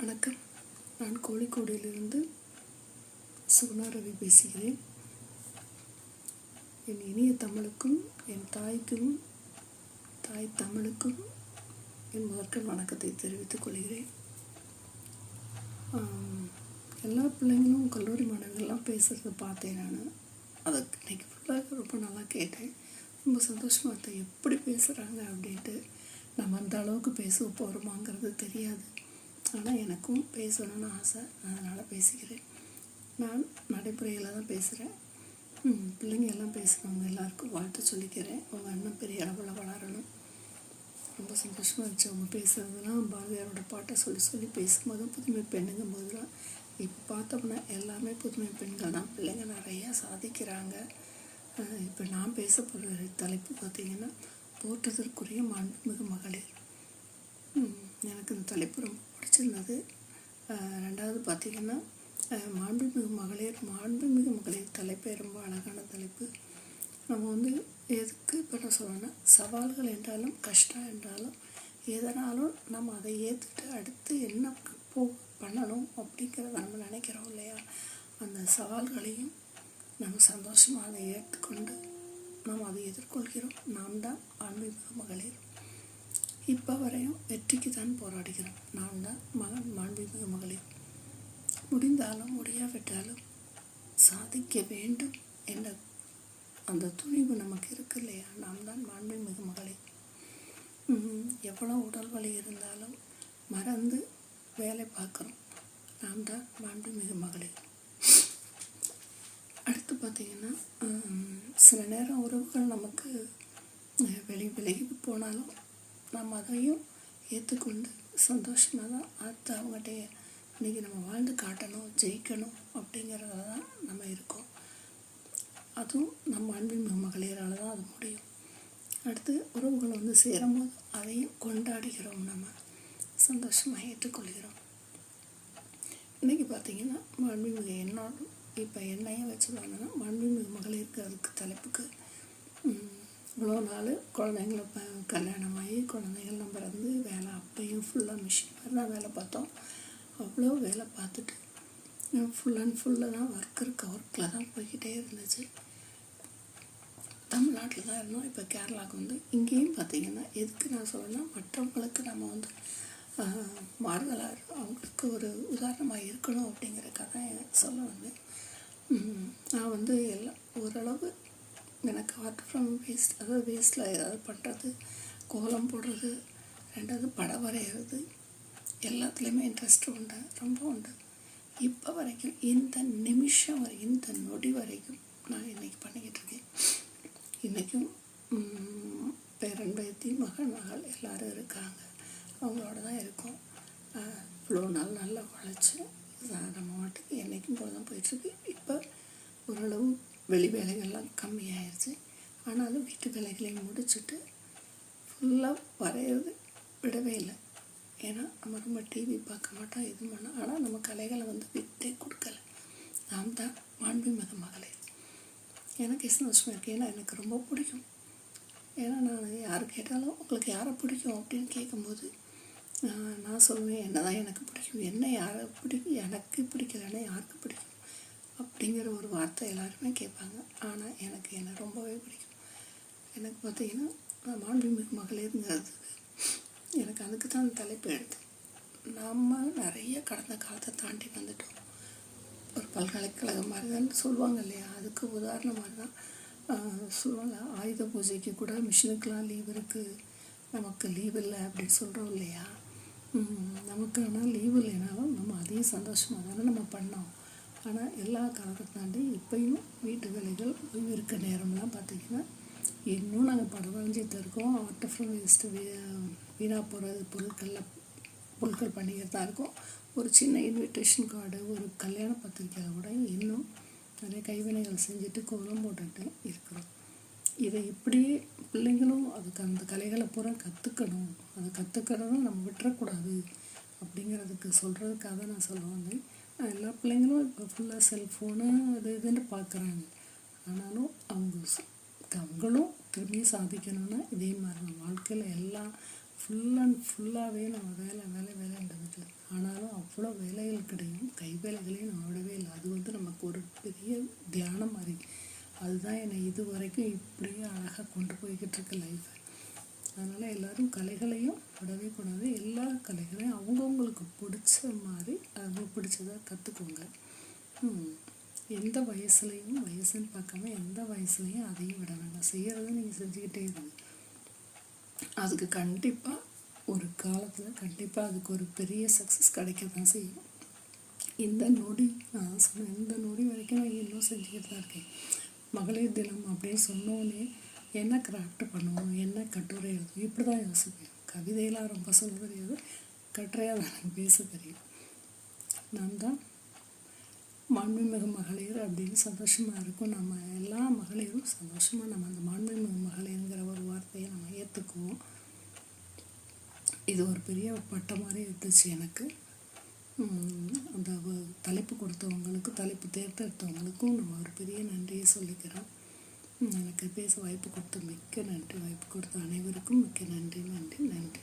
வணக்கம். நான் கோழிக்கோடியிலிருந்து சுகுணா ரவி பேசுகிறேன். என் இனிய தமிழுக்கும் என் தாய்க்கும் தாய் தமிழுக்கும் என் முதற்கண் வணக்கத்தை தெரிவித்துக் கொள்கிறேன். எல்லா பிள்ளைங்களும் கல்லூரி மாணவர்கள்லாம் பேசுகிறத பார்த்தேன் நான். அதை இன்னைக்கு ஃபுல்லாக ரொம்ப நல்லா கேட்டேன். ரொம்ப சந்தோஷமாக இருந்தேன் எப்படி பேசுகிறாங்க அப்படின்ட்டு நம்ம அந்த அளவுக்கு பேச போகிறோமாங்கிறது தெரியாது. ஆனால் எனக்கும் பேசணும்னு ஆசை. அதனால் பேசிக்கிறேன். நான் நடைமுறையில் தான் பேசுகிறேன் பிள்ளைங்க எல்லாம் பேசுகிறவங்க எல்லாருக்கும் வாழ்த்து சொல்லிக்கிறேன். அவங்க இன்னும் பெரிய அளவில் வளரணும். ரொம்ப சந்தோஷமாக இருந்துச்சு அவங்க பேசுகிறதுலாம் பாரதியாரோட பாட்டை சொல்லி சொல்லி பேசும்போது புதுமை பெண்ணுங்கும் போதுலாம் இப்போ பார்த்தோம்னா எல்லாமே புதுமை பெண்கள் தான். பிள்ளைங்க நிறையா சாதிக்கிறாங்க. இப்போ நான் பேச போகிற தலைப்பு பார்த்திங்கன்னா போற்றுதற்குரிய மாண்புமிகு மகளிர். எனக்கு இந்த தலைப்பு ரொம்ப பிடிச்சிருந்தது. ரெண்டாவது பார்த்தீங்கன்னா மாண்புமிகு மகளிர் மாண்புமிகு மகளிர் தலைப்பே ரொம்ப அழகான தலைப்பு. நம்ம வந்து எதுக்கு இப்போ நான் சொல்லணும்னா சவால்கள் என்றாலும் கஷ்டம் என்றாலும் எதனாலும் நம்ம அதை ஏற்றுட்டு அடுத்து என்ன போ பண்ணணும் அப்படிங்கிறத நம்ம நினைக்கிறோம் இல்லையா? அந்த சவால்களையும் நம்ம சந்தோஷமாக அதை ஏற்றுக்கொண்டு நாம் அதை எதிர்கொள்கிறோம். நாம் தான் ஆன்மீக மகளிர். இப்போ வரையும் வெற்றிக்கு தான் போராடுகிறோம் நான் தான் மகன் மாண்புமிகு மகளிர். முடிந்தாலும் முடியாவிட்டாலும் சாதிக்க வேண்டும் என்ற அந்த துணிவு நமக்கு இருக்கு இல்லையா? நாம் தான் மாண்புமிகு மகளிர். எவ்வளோ உடல் வலி இருந்தாலும் மறந்து வேலை பார்க்குறோம். நாம் தான் மாண்புமிகு மகளிர். அடுத்து பார்த்திங்கன்னா சில நேரம் உறவுகள் நமக்கு வெளி விலகி போனாலும் நம்ம அதையும் ஏற்றுக்கொண்டு சந்தோஷமாக தான் அடுத்து அவங்ககிட்ட இன்றைக்கி நம்ம வாழ்ந்து காட்டணும் ஜெயிக்கணும் அப்படிங்கிறதுல தான் நம்ம இருக்கோம். அதுவும் நம்ம அன்பின் மகளிரால் தான் அது முடியும். அடுத்து உறவுகள் வந்து சேரும்போது அதையும் கொண்டாடுகிறோம் நம்ம. சந்தோஷமாக ஏற்றுக்கொள்கிறோம். இன்றைக்கி பார்த்தீங்கன்னா மாண்புமிகு என்னோட இப்போ என்னையும் வச்சு வரணும்னா மாண்புமிகு மகளிருக்கு அதுக்கு தலைப்புக்கு இவ்வளோ நாள் குழந்தைங்கள ப கல்யாணமாகி குழந்தைங்கள்லாம் பிறந்து வேலை அப்பையும் ஃபுல்லாக மிஷின் மாதிரி தான் வேலை பார்த்தோம். அவ்வளோ வேலை பார்த்துட்டு ஃபுல் அண்ட் ஃபுல்லாக தான் ஒர்க் இருக்க. ஒர்க்கில் தான் போய்கிட்டே இருந்துச்சு. தமிழ்நாட்டில் தான் இருந்தோம் இப்போ கேரளாவுக்கு வந்து இங்கேயும் பார்த்தீங்கன்னா எதுக்கு நான் சொல்லணும்னா மற்றவங்களுக்கு நம்ம வந்து மாறுதலாக அவங்களுக்கு ஒரு உதாரணமாக இருக்கணும் அப்படிங்கிறக்காக தான் சொல்ல வந்து நான் வந்து எல்லாம் ஓரளவு எனக்கு ஆர்ட் ஃப்ரம் வேஸ்ட் அதாவது வேஸ்ட்டில் ஏதாவது பண்ணுறது கோலம் போடுறது ரெண்டாவது படம் வரைகிறது எல்லாத்துலேயுமே இன்ட்ரெஸ்ட் உண்டு ரொம்ப உண்டு. இப்போ வரைக்கும் இந்த நிமிஷம் வரை இந்த நொடி வரைக்கும் நான் இன்னைக்கு பண்ணிக்கிட்டு இருக்கேன். இன்றைக்கும் பேரன் பேத்தி மகன் மகள் எல்லோரும் இருக்காங்க. அவங்களோட தான் இருக்கோம். இவ்வளோ நாள் நல்லா உழைச்சி நம்ம மாட்டுக்கு என்றைக்கும் போல தான் போயிட்டுருக்கு இப்போ ஓரளவு வெளி வேலைகள்லாம் கம்மியாயிருச்சு. ஆனாலும் வீட்டு வேலைகளையும் முடிச்சுட்டு ஃபுல்லாக வரையிறது விடவே இல்லை. ஏன்னா நம்ம ரொம்ப டிவி பார்க்க மாட்டோம் இது பண்ணோம் ஆனால் நம்ம கலைகளை வந்து விட்டே கொடுக்கல. நாம் தான் மாண்புமிகு மகளிர் எனக்கு சந்தோஷமாக இருக்குது ஏன்னா எனக்கு ரொம்ப பிடிக்கும். ஏன்னா நான் யார் கேட்டாலும் உங்களுக்கு யாரை பிடிக்கும் அப்படின்னு கேட்கும்போது நான் சொல்லுவேன் என்ன தான் எனக்கு பிடிக்கும் என்ன யாரை பிடிக்கும் எனக்கு பிடிக்கலன்னா யாருக்கு பிடிக்கும்? அப்படிங்கிற ஒரு வார்த்தை எல்லாருமே கேட்பாங்க. ஆனால் எனக்கு என்னை ரொம்பவே பிடிக்கும். எனக்கு பார்த்தீங்கன்னா நான் மாண்புமிகு மகளிருங்கிறது எனக்கு அதுக்கு தான் அந்த தலைப்பு எடுத்து நம்ம நிறைய கடந்த காலத்தை தாண்டி வந்துட்டோம். ஒரு பல்கலைக்கழகம் மாதிரி தான் சொல்லுவாங்க இல்லையா? அதுக்கு உதாரணம் மாதிரி தான் சொல்லுவாங்க. ஆயுத பூஜைக்கு கூட மிஷினுக்கெலாம் லீவ் இருக்குது நமக்கு லீவ் இல்லை அப்படின்னு சொல்கிறோம் இல்லையா? நமக்கு ஆனால் லீவ் இல்லைனாலும் நம்ம அதையும் சந்தோஷமாக தானே நம்ம பண்ணோம். ஆனால் எல்லா காலத்தை தாண்டி இப்பயும் வீட்டு வேலைகள் ஓய்வு இருக்க நேரம்லாம் பார்த்திங்கன்னா இன்னும் நாங்கள் படம் வரைஞ்சிட்டு இருக்கோம் ஆர்டிஃபிஷியல் வேஸ்ட்டு வீணாக போகிற பொருட்களில் பொருட்கள் பண்ணிக்கிட்டு தான் இருக்கோம். ஒரு சின்ன இன்விடேஷன் கார்டு ஒரு கல்யாண பத்திரிக்கையில் கூட இன்னும் நிறைய கைவினைகள் செஞ்சுட்டு கோலம் போட்டுட்டு இருக்கிறோம். இதை இப்படியே பிள்ளைங்களும் அதுக்கு அந்த கலைகளை பூரா கற்றுக்கணும் அதை கற்றுக்கிறதும் நம்ம விட்டுறக்கூடாது. அப்படிங்கிறதுக்கு சொல்கிறதுக்காக தான் நான் சொல்ல வந்தேன். எல்லா பிள்ளைங்களும் இப்போ ஃபுல்லாக செல்ஃபோனு அது இதுன்னு பார்க்குறாங்க ஆனாலும் அவங்க தங்களும் அவங்களும் திரும்பி சாதிக்கணும்னா இதே மாதிரி தான் வாழ்க்கையில் எல்லாம் ஃபுல் அண்ட் ஃபுல்லாகவே நம்ம வேலை வேலை வேலைன்றது ஆனாலும் அவ்வளோ வேலைகள் கிடையும். கை வேலைகளையும் நான் விடவே இல்லை. அது வந்து நமக்கு ஒரு பெரிய தியானம் மாதிரி. அதுதான் என்னை இது வரைக்கும் இப்படியே அழகாக கொண்டு போய்கிட்டு இருக்கு லைஃப்பை அதனால் எல்லோரும் கலைகளையும் விடவே கூடாது. எல்லா கலைகளையும் அவங்கவுங்களுக்கு பிடிச்ச மாதிரி அவங்களுக்கு பிடிச்சதை கற்றுக்கோங்க எந்த வயசுலையும் வயசுன்னு பார்க்காம எந்த வயசுலையும் அதையும் விட வேண்டாம். செய்கிறத நீங்கள் செஞ்சுக்கிட்டே இருங்க. அதுக்கு கண்டிப்பாக ஒரு காலத்தில் கண்டிப்பாக அதுக்கு ஒரு பெரிய சக்ஸஸ் கிடைக்க தான் செய்யும். இந்த நொடி நான் சொன்னேன் இந்த நொடி வரைக்கும் நான் இன்னும் செஞ்சுக்கிட்டு தான் இருக்கேன். மகளிர் தினம் அப்படின்னு சொன்னோன்னே என்ன கிராஃப்ட் பண்ணுவோம் என்ன கட்டுரை எழுதுவோம் இப்படி தான் யோசிப்பேன். கவிதையெல்லாம் ரொம்ப சொல்ல தெரியாது கட்டுரையாக எனக்கு பேச தெரியும். நான் தான் மாண்புமிகு மகளிர் அப்படின்னு சந்தோஷமாக இருக்கும். நம்ம எல்லா மகளிரும் சந்தோஷமாக நம்ம அந்த மாண்புமிகு மகளிருங்கிற ஒரு வார்த்தையை நம்ம ஏற்றுக்குவோம் இது ஒரு பெரிய பட்டம் மாதிரி இருந்துச்சு எனக்கு. அந்த தலைப்பு கொடுத்தவங்களுக்கும் தலைப்பு தேர்ந்தெடுத்தவங்களுக்கும் நம்ம ஒரு பெரிய நன்றியை சொல்லிக்கிறோம் எனக்கு பேச வாய்ப்பு கொடுத்த மிக்க நன்றி. வாய்ப்பு கொடுத்த அனைவருக்கும் மிக்க நன்றி நன்றி நன்றி.